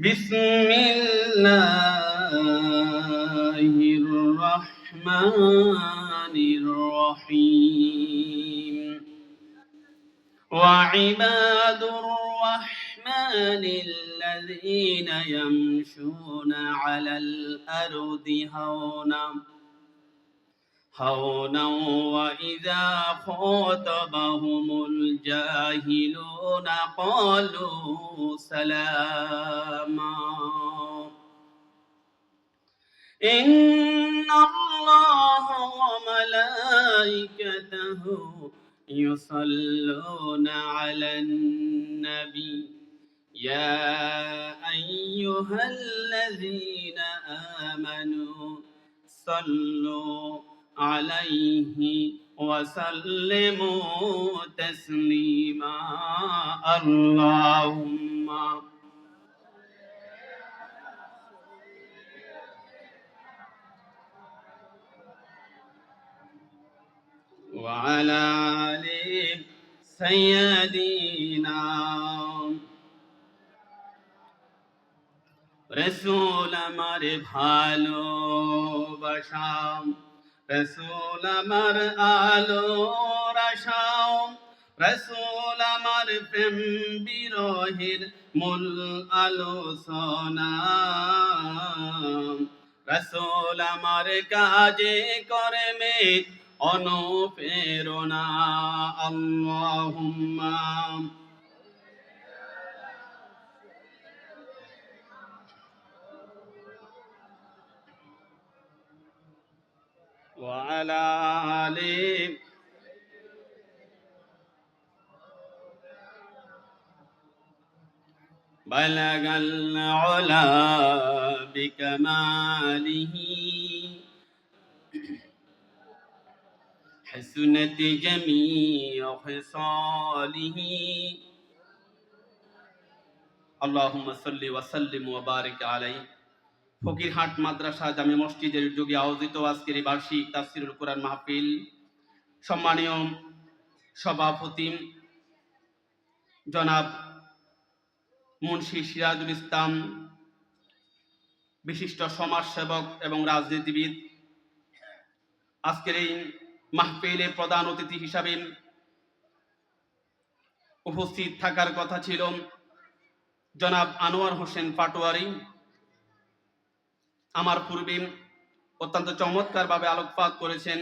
بسم الله الرحمن الرحيم. وعباد الرحمن الذين يمشون على الأرض هونا هونا وإذا خاطبهم الجاهلون قالوا سلاما. إن الله وملائكته يصلون على النبي. يا أيها الذين آمنوا صلوا عليه وسلموا تسليما اللهم وعلى آل سيدنا রসুল আমার ভালোবাসাম রসুল আমার আলো রসাও, রসুল আমার প্রেম বিরোহের মূল আলোচনা। রসুল আমার কাজে কর্মে অনুপ্রেরণা, আল্লাহুম্মা। وعلى آله بلغ العلا بكماله. حسنت جميع خصاله. اللهم صل وسلم وبارك عليه. ফকিরহাট মাদ্রাসা, জামে মসজিদের যুগে আয়োজিত আজকের এই বার্ষিক তাফসিরুল কোরআন মাহফিল। সম্মানীয় সভাপতি জনাব মুন্সি সিরাজুল ইসলাম, বিশিষ্ট সমাজসেবক এবং রাজনীতিবিদ, আজকের এই মাহফিলে প্রধান অতিথি হিসাবে উপস্থিত থাকার কথা ছিল জনাব আনোয়ার হোসেন পাটোয়ারি আমার পূর্বে অত্যন্ত চমৎকার ভাবে আলোকপাত করেছেন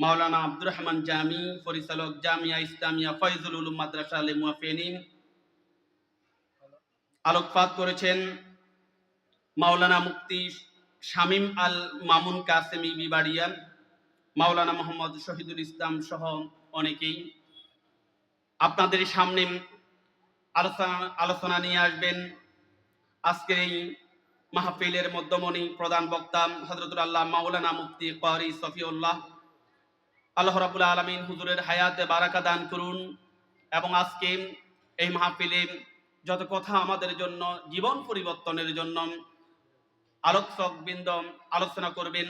মাওলানা আব্দুর রহমান জামি, পরিচালক জামিয়া ইসলামিয়া ফয়জুল উলুম মাদ্রাসা লেমুয়া ফেনিন আলোকপাত করেছেন মাওলানা মুক্তি শামিম আল মামুন কাসেমি বিবাড়িয়া মাওলানা মোহাম্মদ শহীদুল ইসলাম সহ অনেকেই। আপনাদের সামনে আলোচনা আলোচনা নিয়ে আসবেন। আজকের এই মাহফিলের মধ্যমণি প্রধান বক্তা হজরতুল আল্লাহ মাওলানা মুফতি কারি সফিউল্লাহ আল্লাহ রাবুল আলমিন হুজুরের হায়াতে বারাকা দান করুন এবং আজকে এই মাহফিলে যত কথা আমাদের জন্য, জীবন পরিবর্তনের জন্য আলোচক বৃন্দ আলোচনা করবেন,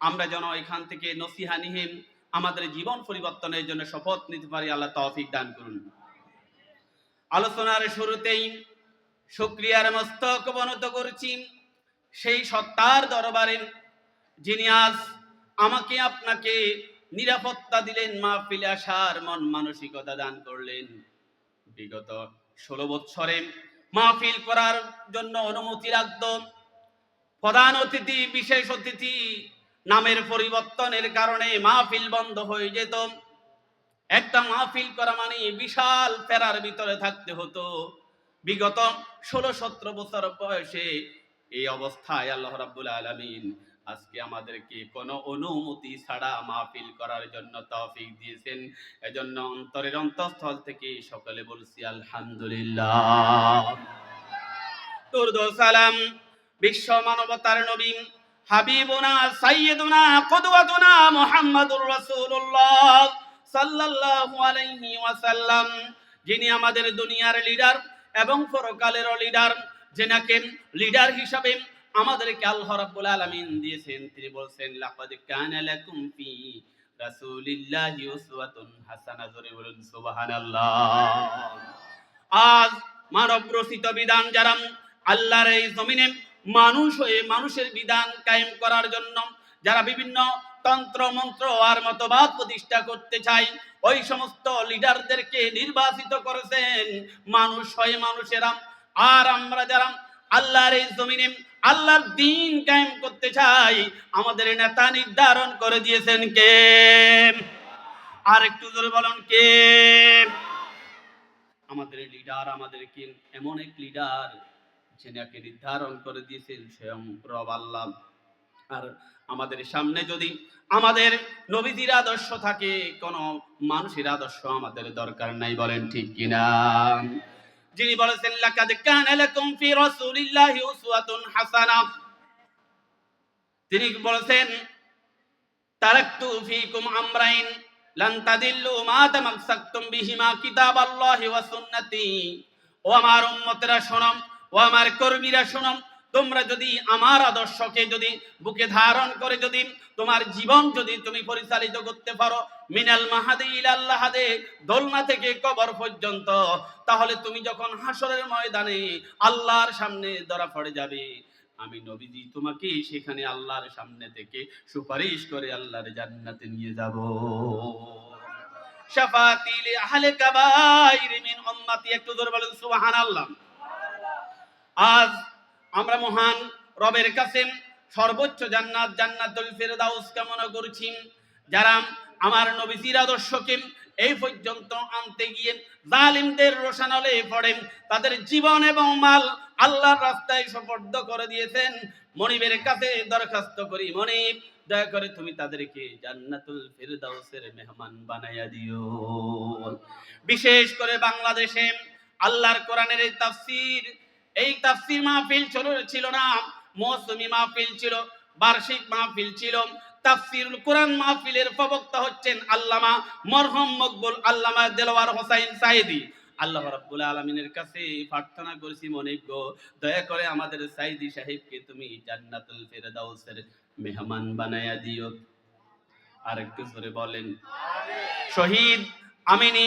আমরা যেন এখান থেকে নসিহা নিহিম আমাদের জীবন পরিবর্তনের জন্য শপথ নিতে পারি, আল্লাহ তৌফিক দান করুন। আলোচনার শুরুতেই শুক্রিয়ার মস্তক অবনত করছি। সেই সত্তার দরবারে যিনি আজ আমাকে আপনাকে নিরাপত্তা দিলেন, মাহফিলে আসার মন মানসিকতা দান করলেন। বিগত ষোলো বৎসরে মাহফিল করার জন্য অনুমতি রাখত। প্রধান অতিথি, বিশেষ অতিথি নামের পরিবর্তনের কারণে মাহফিল বন্ধ হয়ে যেত। একটা মাহফিল করা মানে বিশাল প্যারার ভিতরে থাকতে হতো। বিগত ষোলো সতেরো বছর বয়সে এই অবস্থায় আল্লাহ রাব্বুল আলামিন আজকে আমাদেরকে কোনো অনুমতি ছাড়া মাহফিল করার জন্য তৌফিক দিয়েছেন। এজন্য অন্তরের অন্তঃস্থল থেকে সকলে বলছি আলহামদুলিল্লাহ। সালাম বিশ্ব মানবতার নবী হাবিবুনা, সাইয়্যিদুনা, কুদওয়াতুনা মুহাম্মাদুর রাসূলুল্লাহ সাল্লাল্লাহু আলাইহি ওয়াসাল্লাম, যিনি আমাদের দুনিয়ার লিডার এবং পরকালেরও লিডার যেনাকে লিডার হিসাবে আমাদেরকে আল্লাহ রাব্বুল আলামিন দিয়েছেন, তিনি বলছেন, লাকাদ কানা লাকুম ফি রাসূলিল্লাহি উসওয়াতুন হাসানা। জোরে বলুন, সুবহানাল্লাহ। আজ মানব রচিত বিধান যারা আল্লাহর এই জমিনে মানুষ হয়ে মানুষের বিধান কায়েম করার জন্য যারা বিভিন্ন তন্ত্র, মন্ত্র আর মতবাদ প্রতিষ্ঠা করতে চায়, ওই সমস্ত লিডারদেরকে নির্বাচিত করেছেন। মানুষ হয়ে মানুষেরা আর আমরা যারা আল্লাহর এই জমিনে আল্লাহর দিন কায়েম করতে চাই, আমাদের নেতা নির্ধারণ করে দিয়েছেন কে? আর একটু জোরে বলুন কে? আমাদের লিডার আমাদের কি এমন এক লিডার যিনাকে নির্ধারণ করে দিয়েছেন? স্বয়ং রব আল্লাহ। আর আমাদের সামনে যদি আমাদের নবীজির আদর্শ থাকে, কোন মানুষের আদর্শ আমাদের দরকার নাই, বলেন ঠিক কিনা? যিনি বলেছেন, লাকাদ কানা লাকুম ফি রাসূলিল্লাহি উসওয়াতুন হাসানা। তিনি বলেছেন ফিকুম আমরাইন লান তাদিল্লু মা বিহিমা ওয়া সুন্নতি। ও আমার উম্মতরা শোনো ও আমার কর্মীরা শোনো তোমরা যদি আমার আদর্শকে যদি বুকে ধারণ করে যদি তোমার জীবন যদি তুমি পরিচালিত করতে পারো, মিনাল মাহাদে ইলাল্লাহ হাদে দোলনা থেকে কবর পর্যন্ত, তাহলে তুমি যখন হাসরের ময়দানে আল্লাহর সামনে ধরা পড়ে যাবে। আমি নবীজি তোমাকে সেখানে আল্লাহর সামনে থেকে সুপারিশ করে আল্লাহর জান্নাতে নিয়ে যাব। শাফাতি লি আহলে কাবাইর মিন উম্মতি, একটু জোরে বলেন, সুবহানাল্লাহ। আজ আমরা মহান রবের কাছে সর্বোচ্চ জান্নাত, জান্নাতুল ফেরদাউস কামনা করছি। যারা আমার নবীজির আদর্শকে এই পর্যন্ত আনতে গিয়ে জালিমদের রোশানলে পড়েন তাদের জীবন এবং মাল আল্লাহর রাস্তায় সুপর্দ করে দিয়েছেন, মনিবের কাছে দরখাস্ত করি। মনিব, দয়া করে তুমি তাদেরকে জান্নাতুল ফেরদাউসের মেহমান বানাইয়া দিও। বিশেষ করে বাংলাদেশে আল্লাহর কোরআনের এই তাফসীর এই তাফসীর মাহফিল ছিল না মৌসুমি মাহফিল ছিল বার্ষিক মাহফিল ছিল। তাফসিরুল কোরআন মাহফিলের প্রবক্তা হচ্ছেন আল্লামা মরহম মকবুল আল্লামা হোসাইন সাইদি আল্লাহ রাব্বুল আলামিনের কাছে প্রার্থনা করেছি মনিব গো দয়া করে আমাদের সাইদি সাহেবকে তুমি জান্নাতুল ফেরদাউসের মেহমান বানায়া দিও। আর একটু জোরে বলেন। শহীদ আমিনী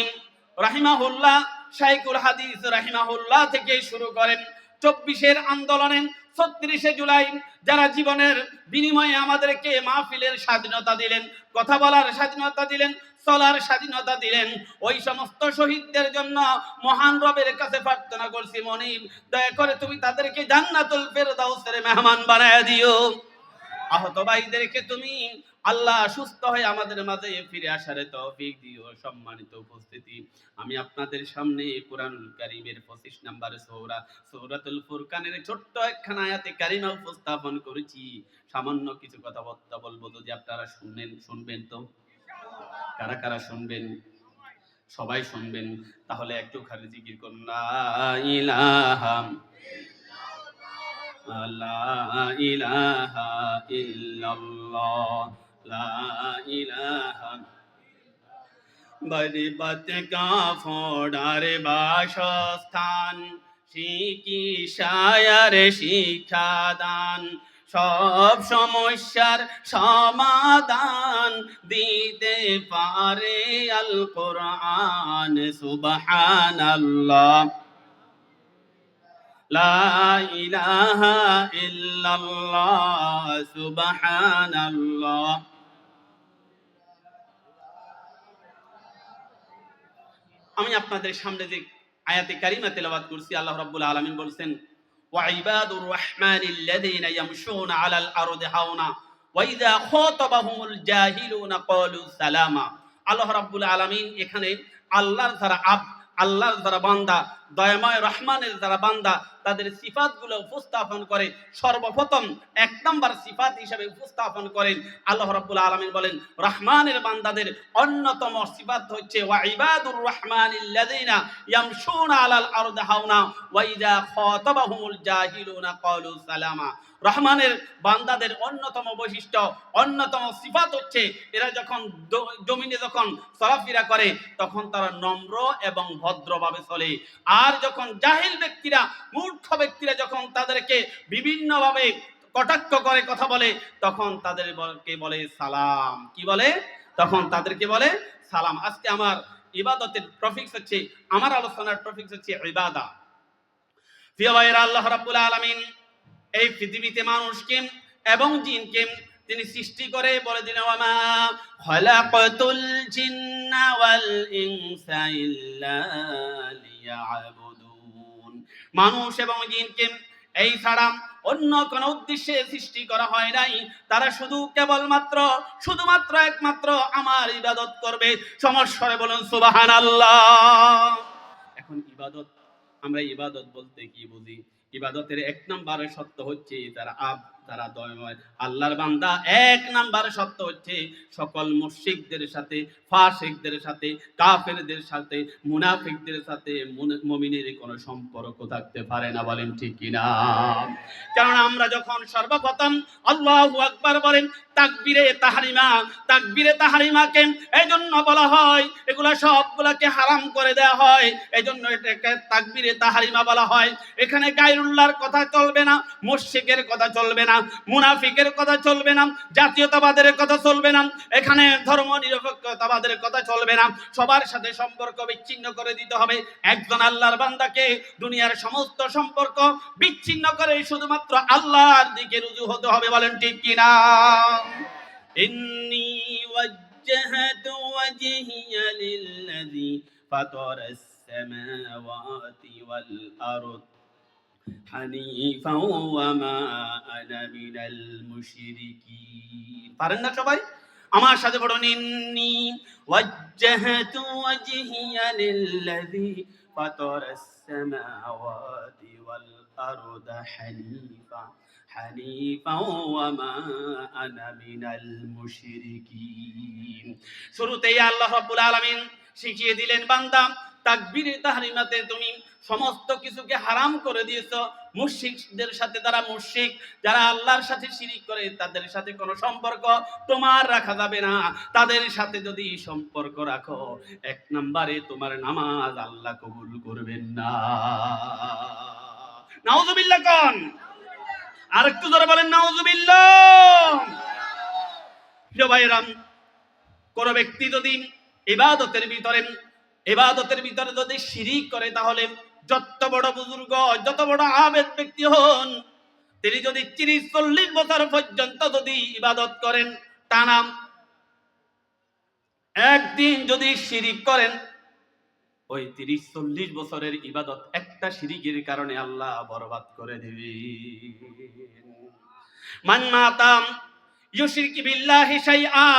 রাহিমাহুল্লাহ শাইকুল হাদিস রাহিমাহুল্লাহ থেকে শুরু করেন। চব্বিশের আন্দোলনে ছত্রিশে জুলাই যারা জীবনের বিনিময়ে আমাদেরকে মাহফিলের স্বাধীনতা দিলেন, কথা বলার স্বাধীনতা দিলেন, চলার স্বাধীনতা দিলেন, ওই সমস্ত শহীদদের জন্য মহান রবের কাছে প্রার্থনা করছি মনিব, দয়া করে তুমি তাদেরকে জান্নাতুল ফেরদাউসের মেহমান বানায় দিও। আহত ভাইদেরকে তুমি আল্লাহ সুস্থ হয়ে আমাদের মাঝে ফিরে আসার তৌফিক দিও, সম্মানিত উপস্থিতি। আমি আপনাদের সামনে কোরআনুল কারীমের 25 নম্বর সূরা, সূরাতুল ফুরকানের ছোট্ট একখানা আয়াতে কারিমা উপস্থাপন করেছি। সামান্য কিছু কথাবার্তা বলব যদি আপনারা শুনবেন শুনবেন তো? কারা কারা শুনবেন? সবাই শুনবেন। তাহলে একটু খালি জিকির করুন, লা বরিবত কা বাসস্থান শিকি শিক্ষাদান? সব সমস্যার সমাধান দিতে পারে আল কোরআন সুবহানাল্লাহ। সুবহানাল্লাহ। আমি আপনাদের সামনে যে আয়াতে কারিমা তেলাওয়াত করছি, আল্লাহ রাব্বুল আলামিন বলছেন ওয়াইবাদুর রাহমানিল্লাযীনা ইয়ামশুনা আলাল আরদি হাওনা, ওয়া ইযা খাতাবাহুমুল জাহিলুনা ক্বালু সালামা। আল্লাহ রাব্বুল আলামিন এখানে আল্লাহর যারা আব আল্লাহর যারা বান্দা, দয়াময় রহমানের যারা বান্দা তাদের সিফাতগুলো উপস্থাপন করে, সর্বপ্রথম এক নম্বর সিফাত হিসেবে উপস্থাপন করেন। আল্লাহ রাব্বুল আলামিন বলেন, রহমানের বান্দাদের অন্যতম সিফাত হচ্ছে, ওয়া ইবাদুর রহমানিল্লাযীনা ইয়ামশুনা আলাল আরদি হাওনা, ওয়া ইযা খাতাবাহুমুল জাহিলুনা ক্বালু সালামা। রহমানের বান্দাদের অন্যতম বৈশিষ্ট্য, অন্যতম সিফাত হচ্ছে, এরা যখন জমিনে যখন চলাফেরা করে, তখন তারা নম্র এবং ভদ্রভাবে চলে। আর যখন জাহিল ব্যক্তিরা মূর্খ ব্যক্তিরা যখন তাদেরকে বিভিন্নভাবে কটাক্ষ করে কথা বলে, তখন তাদেরকে বলে সালাম। কি বলে? তখন তাদেরকে বলে সালাম। আজকে আমার ইবাদতের টপিকস হচ্ছে, আমার আলোচনার টপিকস হচ্ছে ইবাদা। প্রিয় ভাইয়েরা, আল্লাহ রাব্বুল আলামিন এই পৃথিবীতে মানুষ মানুষকে এবং জিন জিনকে তিনি সৃষ্টি করে বলে দিলেন ওয়ামা খলাকাতুল জিন্না ওয়াল ইনসা ইল্লা লিয়াবুদুন। মানুষ এবং জিনকে এই ছাড়া অন্য কোন উদ্দেশ্যে সৃষ্টি করা হয় নাই। তারা শুধু কেবলমাত্র, শুধুমাত্র একমাত্র আমার ইবাদত করবে। সমস্যায় বলুন সুবাহান এখন ইবাদত, আমরা ইবাদত বলতে কি বুঝি? ইবাদতের এক নম্বরের সত্য হচ্ছে তারা আব তারা দয়ময় আল্লাহর বান্দা এক নাম্বার সত্য হচ্ছে সকল মুর্শিকদের সাথে, ফাসিকদের সাথে, কাফেরদের সাথে, মুনাফিকদের সাথে মমিনের কোনো সম্পর্ক থাকতে পারে না বলেন ঠিক কিনা? কারণ আমরা যখন সর্বপ্রথম আল্লাহ আকবার বলেন তাকবীরে তাহরিমা, তাকবীরে তাহরিমাকে এই জন্য বলা হয়, এগুলা সবগুলাকে হারাম করে দেওয়া হয় এই জন্য এটাকে তাকবীরে তাহরিমা বলা হয়। এখানে গায়রুল্লাহর কথা চলবে না, মুশরিকের কথা চলবে না, মুনাফিকের কথা চলবে না, জাতীয়তাবাদের কথা চলবে না, এখানে ধর্ম নিরপেক্ষতাবাদের কথা চলবে না। সবার সাথে সম্পর্ক বিচ্ছিন্ন করে দিতে হবে, একজন আল্লাহর বান্দাকে দুনিয়ার সমস্ত সম্পর্ক বিচ্ছিন্ন করে শুধুমাত্র আল্লাহর দিকে রুজু হতে হবে, বলেন ঠিক কিনা? ওয়াজহিয়া লিল্লাযী ফাতারাস সামাওয়াতি ওয়াল আরদ হানিফা ওয়া মা আনা মিনাল মুশরিকিন পারেন না সবাই? আমার সাথে পড়ুন, ইন্নি ওয়াজ্জাহাতু ওয়াজহিয়া লিল্লাযী ফাতারাস সামাওয়াতি আনা মিনাল মুশরিকিন শুরুতেই আল্লাহ রাব্বুল আলামিন শিখিয়ে দিলেন, বান্দা তুমি সমস্ত কিছুকে হারাম করে দিয়েছ। মুশরিকদের সাথে তারা মুশরিক, যারা আল্লাহর সাথে শিরিক করে, তাদের সাথে কোনো সম্পর্ক তোমার রাখা যাবে না। তাদের সাথে যদি সম্পর্ক রাখো, এক নম্বরে তোমার নামাজ আল্লাহ কবুল করবেন না। নাউজুবিল্লাহ কোন? আর একটু ধরে বলেন, নাউজুবিল্লাহ। প্রিয় ভাইরাম কোন ব্যক্তি যদি ইবাদতের ভিতরে ইবাদতের ভিতরে যদি শিরিক করে, তাহলে যত বড় বুজুর্গ, যত বড় আবেদ ব্যক্তি হন, তিনি যদি তিরিশ, চল্লিশ বছর পর্যন্ত যদি ইবাদত করেন টানা একদিন যদি শিরিক করেন ওই তিরিশ চল্লিশ বছরের ইবাদত একটা শিরিকের কারণে আল্লাহ বরবাদ করে দিবে মান মাতাম বিল্লাহি শাইআ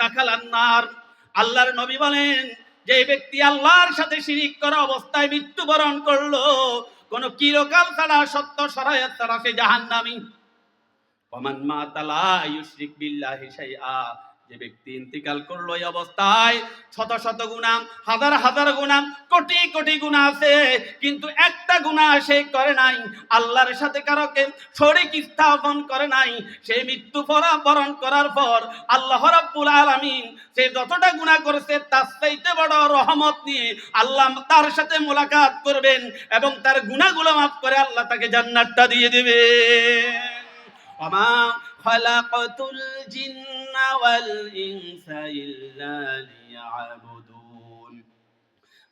দাখালান নার আল্লাহর নবী বলেন, যে ব্যক্তি আল্লাহর সাথে শিরিক করা অবস্থায় মৃত্যুবরণ করল, কোন কিরকাল ছাড়া সত্য সরায়ত ছাড়া সে জাহান্নামী। ওমান মাতালা ইউশরিক বিল্লাহি শাইআ যে ব্যক্তি ইন্তিকাল করল এই অবস্থায়, শত শত গুণাম হাজার হাজার গুণাম কোটি কোটি গুণা আছে, কিন্তু একটা গুণা সে করে নাই, আল্লাহর সাথে কারকে শরিক স্থাপন করে নাই, সে মৃত্যু বরণ করার পর আল্লাহ রাব্বুল আলামিন সে যতটা গুণা করেছে তার চাইতে বড় রহমত নিয়ে আল্লাহ তার সাথে মোলাকাত করবেন এবং তার গুণাগুলো মাফ করে আল্লাহ তাকে জান্নাতটা দিয়ে দেবে আমা خلقت الجن والإنس إلا ليعبدون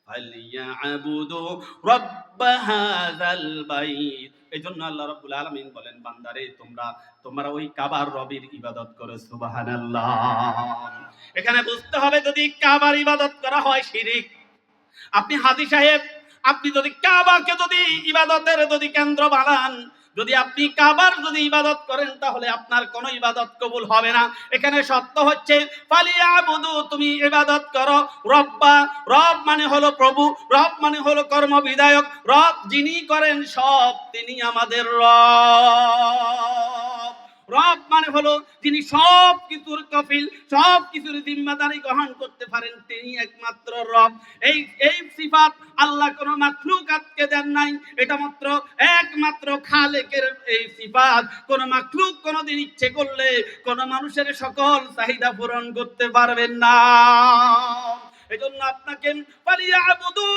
فليعبدوا رب هذا البيت এই জন্য আল্লাহ রাব্বুল আলামিন বলেন বান্দারে তোমরা তোমরা ওই কাবার রবির ইবাদত করো সুবহানাল্লাহ এখানে বুঝতে হবে যদি কাবার ইবাদত করা হয় শিরিক আপনি হাজি সাহেব আপনি যদি কাবাকে যদি ইবাদতের যদি কেন্দ্র বানান যদি আপনি কাবার যদি ইবাদত করেন, তাহলে আপনার কোনো ইবাদত কবুল হবে না। এখানে সত্য হচ্ছে তুমি ইবাদত করো। রব্বা, রব মানে হলো প্রভু, রব মানে হলো কর্ম বিধায়ক রব যিনি করেন সব, তিনি আমাদের রব। রব মানে হলো যিনি সব কিছুর কফিল সব কিছুর জিম্মাদারি গ্রহণ করতে পারেন। তিনি একমাত্র রব। এই এই সিফাত আল্লাহ কোনো মাখলুকাতকে দেন নাই। এটা মাত্র একমাত্র খালেকের এই সিফাত। কোন মাখলুক কোনোদিন ইচ্ছে করলে কোন মানুষের সকল চাহিদা পূরণ করতে পারবেন না। এজন্য আপনাকে ফালিয়াবুদু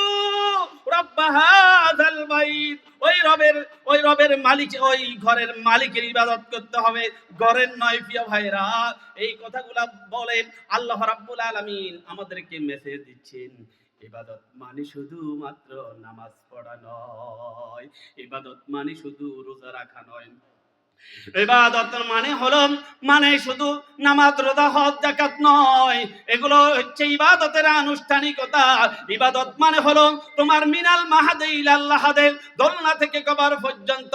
রাব্ব হাযাল বাইত। রবের, ওই রবের মালিক, ওই ঘরের মালিকের ইবাদত করতে হবে। ঘরের নয় প্রিয় ভাইরা এই কথাগুলা বলেন আল্লাহ রাব্বুল আলামিন আমাদেরকে মেসেজ দিচ্ছেন। ইবাদত মানে শুধু মাত্র নামাজ পড়া নয়, ইবাদত মানে শুধু রোজা রাখা নয়। ইবাদত মানে হলো মানে শুধু নামাজ, রোজা, হজ জাকাত নয়। এগুলো হচ্ছে ইবাদতের আনুষ্ঠানিকতা। ইবাদত মানে হলো তোমার মিনাল মাহাদে ইলাল্লাহাদে দোলনা থেকে কবর পর্যন্ত।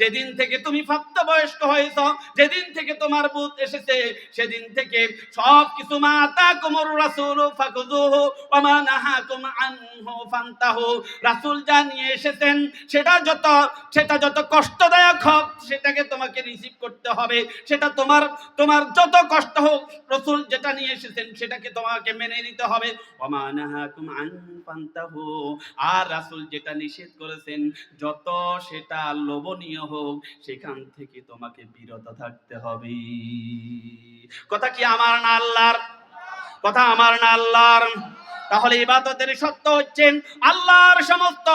যেদিন থেকে তুমি প্রাপ্তবয়স্ক হয়েছ, যেদিন থেকে তোমার বুধ এসেছে, সেদিন থেকে সব কিছু মাতা কুমর রাসূল ফাকুযুহু ওয়া মা নাহাকুম আনহু ফান্তাহু। রাসূল যা নিয়ে এসেছেন, সেটা যত সেটা যত কষ্টদায়ক হোক, সেটাকে তোমাকে রিসিভ করতে হবে। সেটা তোমার তোমার যত কষ্ট হোক, রসুল যেটা নিয়ে এসেছেন সেটাকে তোমাকে মেনে নিতে হবে। আর রাসুল যেটা নিষেধ করেছেন, যত সেটা লোভনীয় হোক, সেখান থেকে তোমাকে বিরত থাকতে হবে। কথা কি আমার না আল্লাহর? কথা আমার না আল্লাহর। তাহলে ইবাদতের সত্য হচ্ছেন আল্লাহর সমস্ত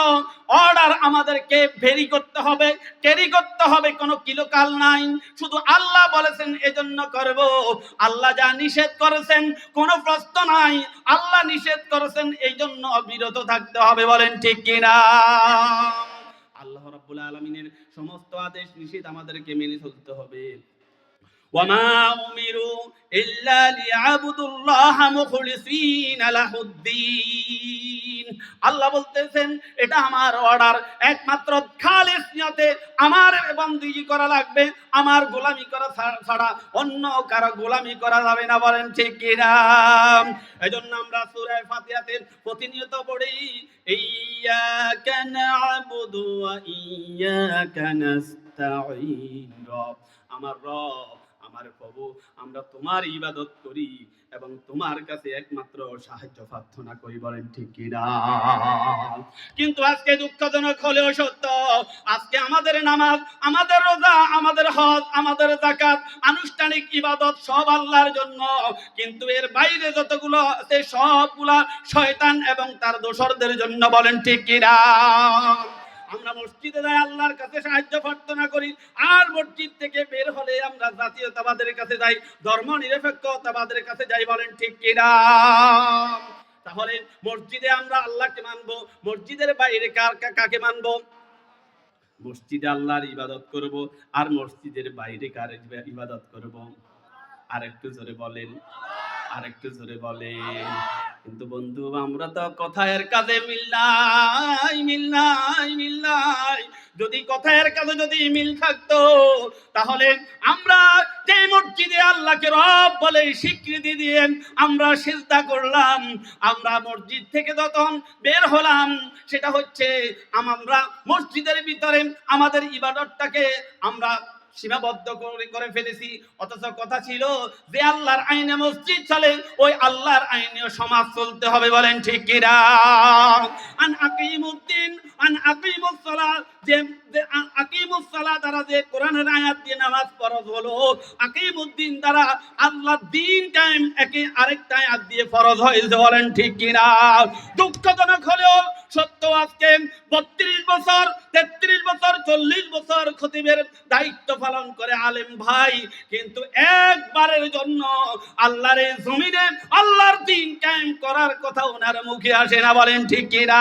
অর্ডার আমাদেরকে ভেরি করতে হবে ক্যারি করতে হবে, কোনো কিলোকাল নাই। শুধু আল্লাহ বলেছেন, এজন্য করব। আল্লাহ যা নিষেধ করেছেন, কোনো প্রশ্ন নাই। আল্লাহ নিষেধ করেছেন এই জন্য বিরত থাকতে হবে, বলেন ঠিক কিনা? আল্লাহ রাব্বুল আলামিনের সমস্ত আদেশ, নিষেধ আমাদেরকে মেনে চলতে হবে। ওয়ামা উমিরু ইল্লা লিয়াবুদুল্লাহ মুখলিসিনা লাহুদ্দিন আল্লাহ বলতেছেন, এটা আমার অর্ডার একমাত্র খালিস নিয়তে আমার বন্দীজি করা লাগবে, আমার গোলামি করা ছাড়া অন্য কারও গোলামি করা যাবে না। বলেন, ঠিক এই জন্য আমরা সূরায়ে ফাতিহাতে প্রতিনিয়ত পড়ি ইয়াকা না'বুদু ওয়া ইয়াকা রব। আমার রব আমার প্রভু আমরা তোমার ইবাদত করি এবং তোমার কাছে একমাত্র সাহায্য প্রার্থনা করি, বলেন ঠিক কিনা কিন্তু আজকে দুঃখজনক হলেও সত্য, আজকে আমাদের নামাজ, আমাদের রোজা, আমাদের হজ, আমাদের জাকাত আনুষ্ঠানিক ইবাদত সব আল্লাহর জন্য। কিন্তু এর বাইরে যতগুলো আছে সবগুলা শয়তান এবং তার দোসরদের জন্য, বলেন ঠিক কিনা আমরা মসজিদে যাই, আল্লাহর কাছে সাহায্য প্রার্থনা করি। আর মসজিদ থেকে বের হলে আমরা জাতীয়তাবাদের কাছে যাই ধর্ম নিরপেক্ষতাবাদের কাছে যাই, বলেন ঠিক কিনা? তাহলে মসজিদে আমরা আল্লাহকে মানবো, মসজিদের বাইরে কার কাকে মানবো? মসজিদে আল্লাহর ইবাদত করব, আর মসজিদের বাইরে কার ইবাদত করব? আর একটু জোরে বলেন। আর একটু জোরে বলেন কিন্তু বন্ধু, আমরা তো কথায়ের কাজে মিল নাই মিল নাই মিল নাই। যদি কথায়ের কাজে যদি মিল থাকতো, তাহলে আমরা যে মসজিদে আল্লাহকে রব বলে স্বীকৃতি দিয়ে আমরা সিজদা করলাম। আমরা মসজিদ থেকে যখন বের হলাম, সেটা হচ্ছে আমরা মসজিদের ভিতরে আমাদের ইবাদতটাকে আমরা সীমাবদ্ধ করে ফেলেছি। অথচ কথা ছিল যে আল্লাহর আইনে মসজিদ চলে, ওই আল্লাহর আইনেও সমাজ চলতে হবে বলেন ঠিক কিরা আন আকিমুদ্দিন যে যে আ- আকিমুস সালাত দ্বারা যে কোরআনের আয়াত দিয়ে নামাজ ফরজ হলো, আকিমুদ্দিন দ্বারা আল্লাহ দিন টাইম একে আরেকটা আয়াত দিয়ে ফরজ হয়েছে বলেন ঠিক কিনা? দুঃখজনক হলেও সত্য আজকে। বত্রিশ বছর, তেত্রিশ বছর, চল্লিশ বছর খতিবের দায়িত্ব পালন করে আলেম ভাই। কিন্তু একবারের জন্য আল্লাহর জমিনে আল্লাহর দিন কায়েম করার কথা ওনার মুখে আসে না, বলেন ঠিক কিনা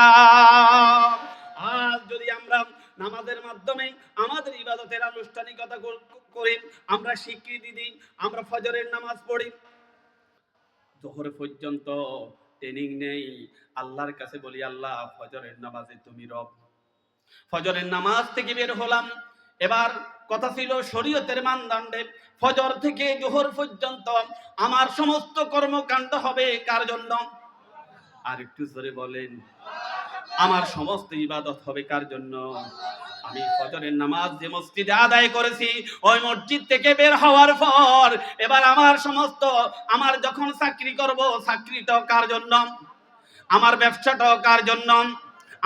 আজ যদি আমরা নামাজের মাধ্যমে আমাদের ইবাদতের আনুষ্ঠানিকতা করি আমরা স্বীকৃতি দিই, আমরা ফজরের নামাজ পড়ি, জোহর পর্যন্ত ট্রেনিং নেই আল্লাহর কাছে বলি, আল্লাহ, ফজরের নামাজে তুমি রব। ফজরের নামাজ থেকে বের হলাম। এবার কথা ছিল শরীয়তের মানদণ্ডে, ফজর থেকে জোহর পর্যন্ত আমার সমস্ত কর্মকাণ্ড হবে কার জন্য? আর একটু জোরে বলেন, আমার সমস্ত ইবাদত হবে কার জন্য? আমি ফজরের নামাজ যে মসজিদে আদায় করেছি, ওই মসজিদ থেকে বের হওয়ার পর, এবার আমার সমস্ত, আমার যখন চাকরি করব চাকরিটাও কার জন্য? আমার ব্যবসাটাও কার জন্য?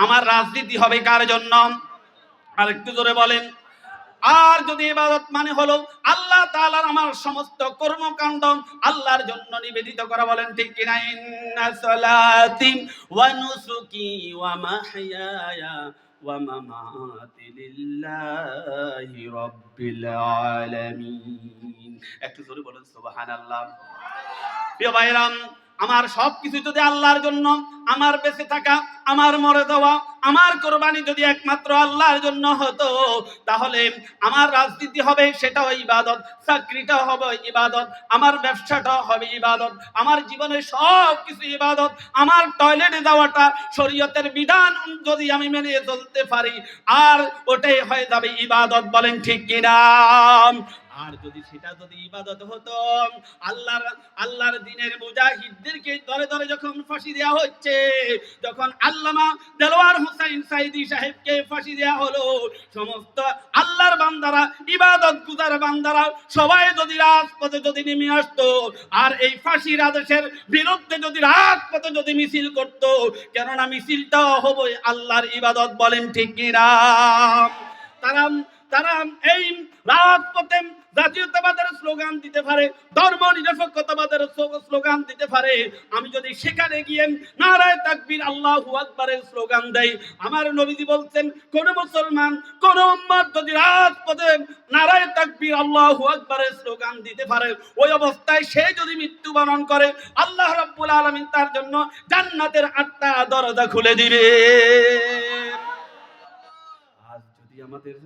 আমার রাজনীতি হবে কার জন্য? আর একটু জোরে বলেন। আর যদি ইবাদত মানে হলো আল্লাহ তাআলার আমার সমস্ত কর্মকাণ্ড আল্লাহর জন্য নিবেদিত করা, বলেন ঠিক কিনা? ইন্না সালাতি ওয়া নুসুকি ওয়া মাহইয়ায়া ওয়া মামাতি লিল্লাহি রাব্বিল আলামিন। একটু জোরে বলুন, সুবহানাল্লাহ। প্রিয় ভাইরাম আমার সবকিছু যদি আল্লাহর জন্য, আমার বেঁচে থাকা, আমার মরে দেওয়া আমার কোরবানি যদি একমাত্র আল্লাহর জন্য হতো, তাহলে আমার রাজনীতি হবে, সেটাও ইবাদত, চাকরিটাও হবে ইবাদত, আমার ব্যবসাটাও হবে ইবাদত, আমার জীবনের সব কিছু ইবাদত, আমার টয়লেটে যাওয়াটা শরীয়তের বিধান যদি আমি মেনে চলতে পারি, আর ওটাই হয়ে যাবে ইবাদত, বলেন ঠিক কিনা? আর যদি সেটা যদি ইবাদত হতো, আল্লাহর আল্লাহর দিনের মুজাহিদদেরকে ধরে ধরে যখন ফাঁসি দেওয়া হচ্ছে যখন আল্লামা দেলোয়ার হুসাইন সাইদি সাহেবকে ফাঁসি দেওয়া হলো। সমস্ত আল্লাহর বান্দারা, ইবাদত গুজার বান্দারা সবাই যদি রাজপথে যদি নেমে আসতো, আর এই ফাঁসির আদেশের বিরুদ্ধে যদি রাজপথে যদি মিছিল করত, কেননা মিছিলটা হবে আল্লাহর ইবাদত, বলেন ঠিক কিনা? তারা তারা এই জাতীয়তাবাদের স্লোগান দিতে পারে, ধর্ম নিরপেক্ষতাবাদের স্লোগান দিতে পারে। আমি যদি সেখানে গিয়ে নারায় স্লোগান দেই, আমার নবীজি বলছেন, কোন মুসলমান, কোন যদি রাজপথে নারায় স্লোগান দিতে পারে, ওই অবস্থায় সে যদি মৃত্যুবরণ করে, আল্লাহ রাব্বুল আলামিন তার জন্য জান্নাতের আটটা দরজা খুলে দিবে। যদি আমাদের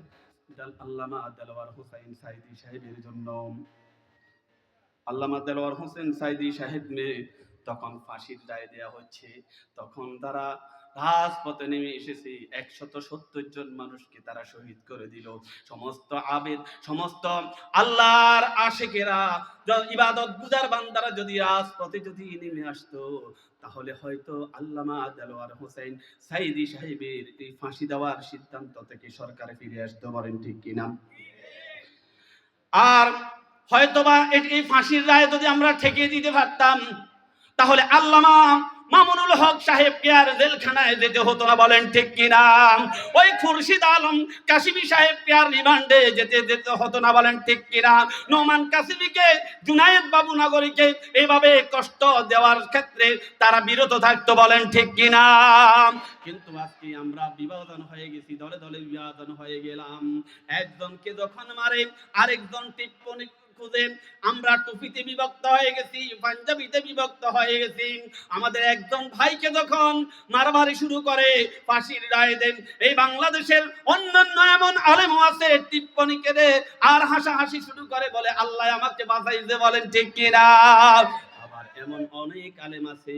দাল- আল্লামা দেলোয়ার হোসাইন সাইদি সাহেবের জন্য। আল্লামা দেলোয়ার হোসেন সাইদি সাহেব তখন ফাঁসির রায় দেয়া হচ্ছে। তখন তারা রাজপথে নেমে এসেছে। একশত সত্তর জন মানুষকে তারা শহীদ করে দিল। সমস্ত আবেদ, সমস্ত আল্লাহর আশেকেরা ইবাদত গুজার বান্দারা যদি রাজপথে যদি নেমে আসতো, তাহলে হয়তো আল্লামা দেলোয়ার হোসেন সাইদি সাহেবের এই ফাঁসি দেওয়ার সিদ্ধান্ত থেকে সরকারে ফিরে আসতে পারেন, ঠিক কিনা আর হয়তোবা এই ফাঁসির রায় যদি আমরা ঠেকিয়ে দিতে পারতাম, তাহলে আল্লামা মামুনুল হক সাহেবকে আর জেলখানায় যেতে হতো না, বলেন ঠিক কিনা? ওই খুরশিদ আলম কাশিমি সাহেবকে আর রিমান্ডে যেতে যেতে হতো না, বলেন ঠিক কিনা? নোমান কাশিমিকে, জুনায়েদ বাবু নগরীকে এইভাবে কষ্ট দেওয়ার ক্ষেত্রে তারা বিরত থাকতো, বলেন ঠিক কিনা? কিন্তু আজকে আমরা বিভাজন হয়ে গেছি, দলে দলে বিভাজন হয়ে গেলাম। একজনকে যখন মারে, আরেকজন টিপ্পনি খুঁজে আমরা টুপিতে বিভক্ত হয়ে গেছি, পাঞ্জাবিতে বিভক্ত হয়ে গেছি। আমাদের একজন ভাইকে যখন মারামারি শুরু করে, ফাঁসির রায় দেন, এই বাংলাদেশের অন্যান্য এমন আলেম আছে, টিপ্পনি কেড়ে আর হাসাহাসি শুরু করে, বলে, আল্লাহ আমাকে বাঁচাইছে, বলেন, ঠিক কিনা এমন অনেক আলেম আছে,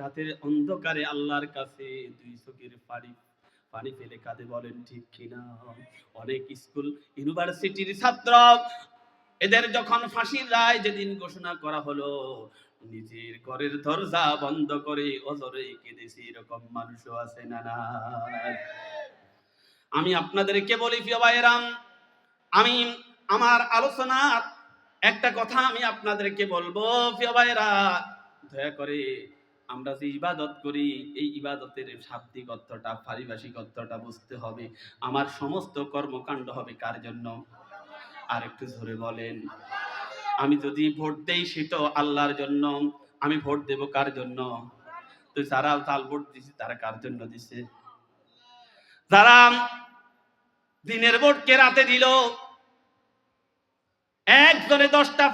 রাতের অন্ধকারে আল্লাহর কাছে দুই চোখের পানি পানি ফেলে কাঁদে, বলেন, ঠিক কিনা অনেক স্কুল, ইউনিভার্সিটির ছাত্র এদের যখন ফাঁসির রায় যেদিন ঘোষণা করা হলো, নিজের ঘরের দরজা বন্ধ করে অজরে কেঁদেছি এরকম মানুষও আছে না না আমি আপনাদেরকে বলি, প্রিয় ভাইয়েরাম আমি, আমার আলোচনার একটা কথা আমি আপনাদেরকে বলব, প্রিয় ভাইয়েরা, দয়া করে আমরা যে ইবাদত করি, এই ইবাদতের শাব্দিক অর্থটা, পারিভাষিক অর্থটা বুঝতে হবে। আমার সমস্ত কর্মকাণ্ড হবে কার জন্য? আর একটু ধরে বলেন। আমি যদি ভোট দেই সেটা আল্লাহর জন্য, আমি ভোট দেব কার জন্য? তো যারা তাল ভোট দিছে, তারা কার জন্য দিছে? যারা দিনের ভোট কে রাতে দিল, একজনে দশটা